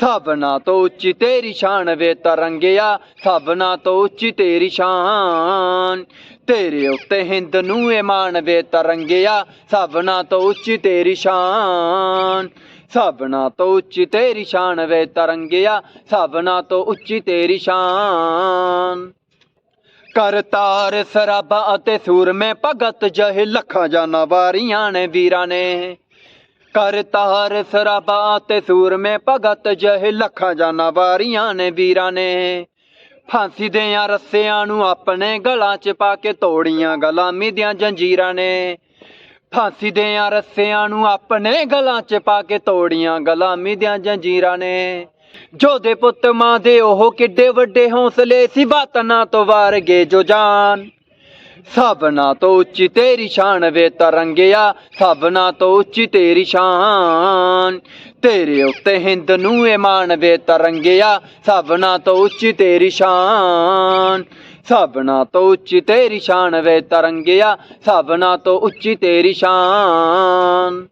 ਸਭਨਾ ਤੋਂ ਉੱਚੀ ਤੇਰੀ ਸ਼ਾਨ ਵੇ ਤਰੰਗਿਆ ਸਭਨਾ ਤੋਂ ਉੱਚੀ ਤੇਰੀ ਸ਼ਾਨ। ਤੇਰੇ ਉੱਤੇ ਹਿੰਦ ਨੂੰ ਏ ਮਾਣ ਵੇ ਤਰੰਗਿਆ ਸਭਨਾ ਤੋਂ ਉੱਚੀ ਤੇਰੀ ਸ਼ਾਨ। ਸਭਨਾ ਤੋਂ ਉੱਚੀ ਤੇਰੀ ਸ਼ਾਨ ਵੇ ਤਰੰਗਿਆ ਸਭਨਾ ਤੋਂ ਉੱਚੀ ਤੇਰੀ ਸ਼ਾਨ। ਕਰਤਾਰ ਸਰਾਬਾ ਅਤੇ ਸੂਰਮੇ ਭਗਤ ਜਹ ਲੱਖਾਂ ਜਾਨਾਂ ਵਾਰੀਆਂ ਨੇ ਵੀਰਾਂ ਨੇ। ਕਰ ਤਾਰ ਸਰਾਬਾ ਅਤੇ ਸੂਰਮੇ ਭਗਤ ਜਹ ਲੱਖਾਂ ਜਾਨਾਂ ਵਾਰੀਆਂ ਨੇ ਵੀਰਾਂ ਨੇ। ਫਾਂਸੀ ਦੇਆਂ ਰੱਸਿਆਂ ਨੂੰ ਆਪਣੇ ਗਲਾਂ 'ਚ ਪਾ ਕੇ ਤੋੜੀਆਂ ਗੁਲਾਮੀ ਦੀਆਂ ਜੰਜੀਰਾਂ ਨੇ। ਫਾਂਸੀ ਦੇਆਂ ਰੱਸਿਆਂ ਨੂੰ ਆਪਣੇ ਗਲਾਂ 'ਚ ਪਾ ਕੇ ਤੋੜੀਆਂ ਗੁਲਾਮੀ ਦੀਆਂ ਜੰਜੀਰਾਂ ਨੇ। ਜੋ ਦੇ ਪੁੱਤ ਮਾਂ ਦੇ ਉਹ ਕਿੱਡੇ ਵੱਡੇ ਹੌਸਲੇ ਸੀ ਬਾਤਨਾ ਤੋਂ ਵਾਰ ਗਏ ਜੋ ਜਾਨ। ਸਭਨਾ ਤੋਂ ਉੱਚੀ ਤੇਰੀ ਸ਼ਾਨ ਵੇ ਤਰੰਗਿਆ ਸਭਨਾ ਤੋਂ ਉੱਚੀ ਤੇਰੀ ਸ਼ਾਨ। ਤੇਰੇ ਉੱਤੇ ਹਿੰਦ ਨੂੰ ਏ ਮਾਣ ਵੇ ਤਰੰਗਿਆ ਸਭਨਾ ਤੋਂ ਉੱਚੀ ਤੇਰੀ ਸ਼ਾਨ। ਸਭਨਾ ਤੋਂ ਉੱਚੀ ਤੇਰੀ ਸ਼ਾਨ ਵੇ ਤਰੰਗਿਆ ਸਭਨਾ ਤੋਂ ਉੱਚੀ ਤੇਰੀ ਸ਼ਾਨ।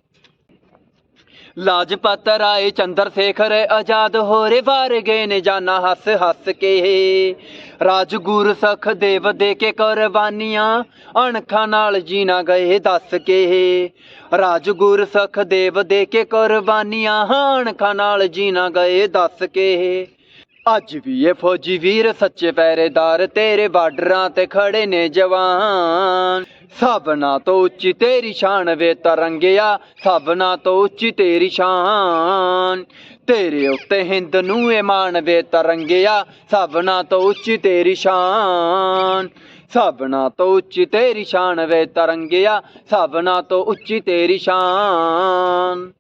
ਲਾਜਪਤ ਰਾਏ ਚੰਦਰ ਸ਼ੇਖਰ ਆਜ਼ਾਦ ਹੋਰੇ ਵਾਰ ਗਏ ਨੇ ਜਾਨਾ ਹੱਸ ਹੱਸ ਕੇ। ਰਾਜਗੁਰ ਸਖ ਦੇਵ ਦੇ ਕੇ ਕੁਰਬਾਨੀਆਂ, ਅਣਖਾਂ ਨਾਲ ਜੀਣਾ ਗਏ ਦੱਸ ਕੇ। ਰਾਜਗੁਰ ਸਖ ਦੇਵ ਦੇ ਕੇ ਕੁਰਬਾਨੀਆਂ, ਅਣਖਾਂ ਨਾਲ ਜੀਣਾ ਗਏ ਦੱਸ ਕੇ। ਅੱਜ ਵੀ ਇਹ ਫੌਜੀ ਵੀਰ ਸੱਚੇ ਪਹਿਰੇਦਾਰ ਤੇਰੇ ਬਾਰਡਰਾਂ ਤੇ ਖੜੇ ਨੇ ਜਵਾਨ। ਸਭਨਾ ਤੋਂ ਉੱਚੀ ਤੇਰੀ ਸ਼ਾਨ ਵੇ ਤਰੰਗਿਆ ਸਭਨਾ ਤੋਂ ਉੱਚੀ ਤੇਰੀ ਸ਼ਾਨ। ਤੇਰੇ ਉੱਤੇ ਹਿੰਦ ਨੂੰ ਏ ਮਾਣ ਵੇ ਤਰੰਗਿਆ ਸਭਨਾ ਤੋਂ ਉੱਚੀ ਤੇਰੀ ਸ਼ਾਨ। ਸਭਨਾ ਤੋਂ ਉੱਚੀ ਤੇਰੀ ਸ਼ਾਨ ਵੇ ਤਰੰਗਿਆ ਸਭਨਾ ਤੋਂ ਉੱਚੀ ਤੇਰੀ ਸ਼ਾਨ।